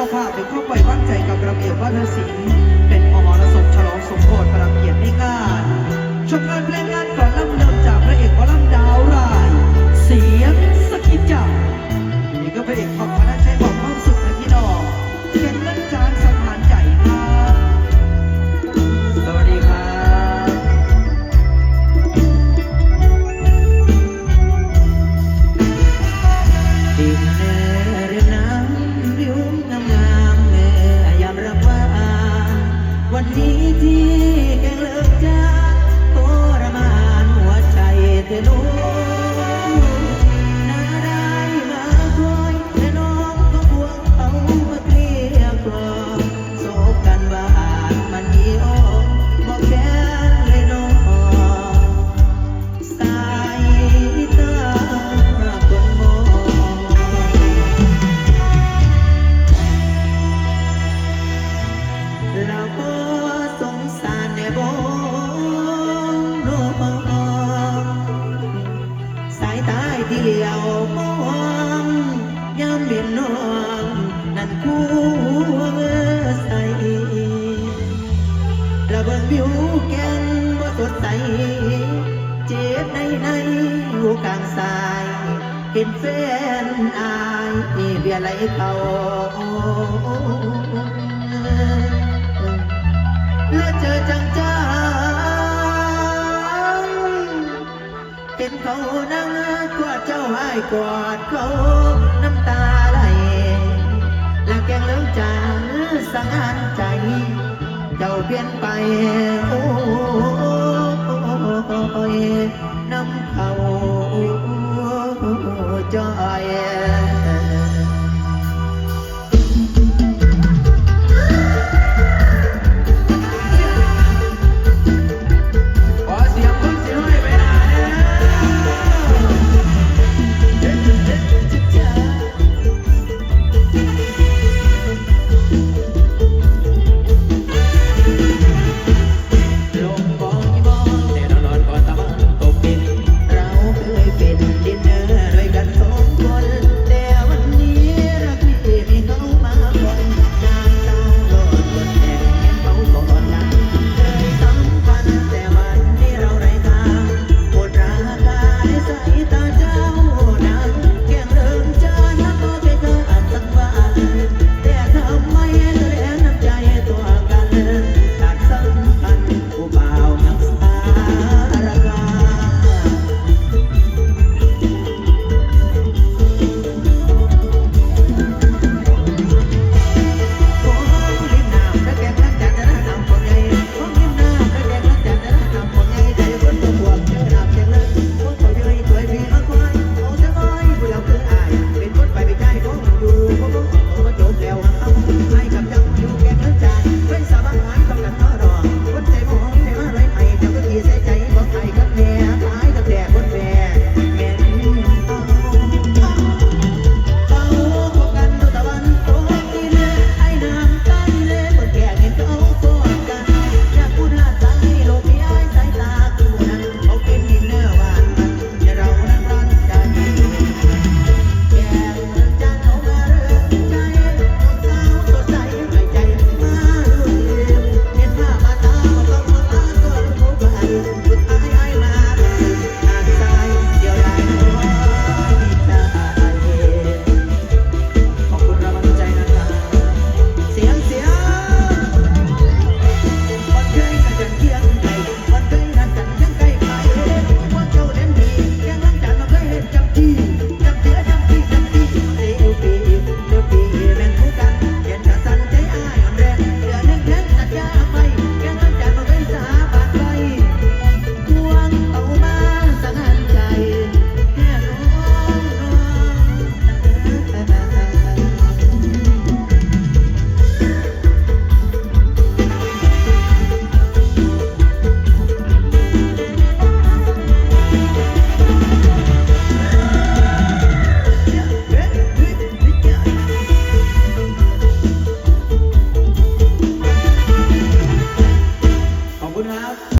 จ้าภาพเป็นข้อปล่อยว่างใจกับระเบียบวัฒนศิลป์เป็นมหรสพฉลองสมโภชประเกียรติในงานชมงานเพลงงานก่อนลำเริ่มจากพระเอกวอลำดาวราย เสียงสกิจจานี่ก็พระเอกของพระชัยบอกความสุขนะพี่น้องเขียนเล่นจานสังหารใหญ่ครับสวัสดีครับดินเน วันนี้ที่ นั่นคู่ใส ระเบิงวิวแกนบ่สดใส เจ็บในในอยู่กลางสาย เห็นแฟนอายมีเบียร์ไหลเขาแล้วเจอจังจังๆเห็นเขานั่งกอดเจ้าไอ้ายกอดเขา สังหารใจ เจ้าเปลี่ยนไป โอ้ย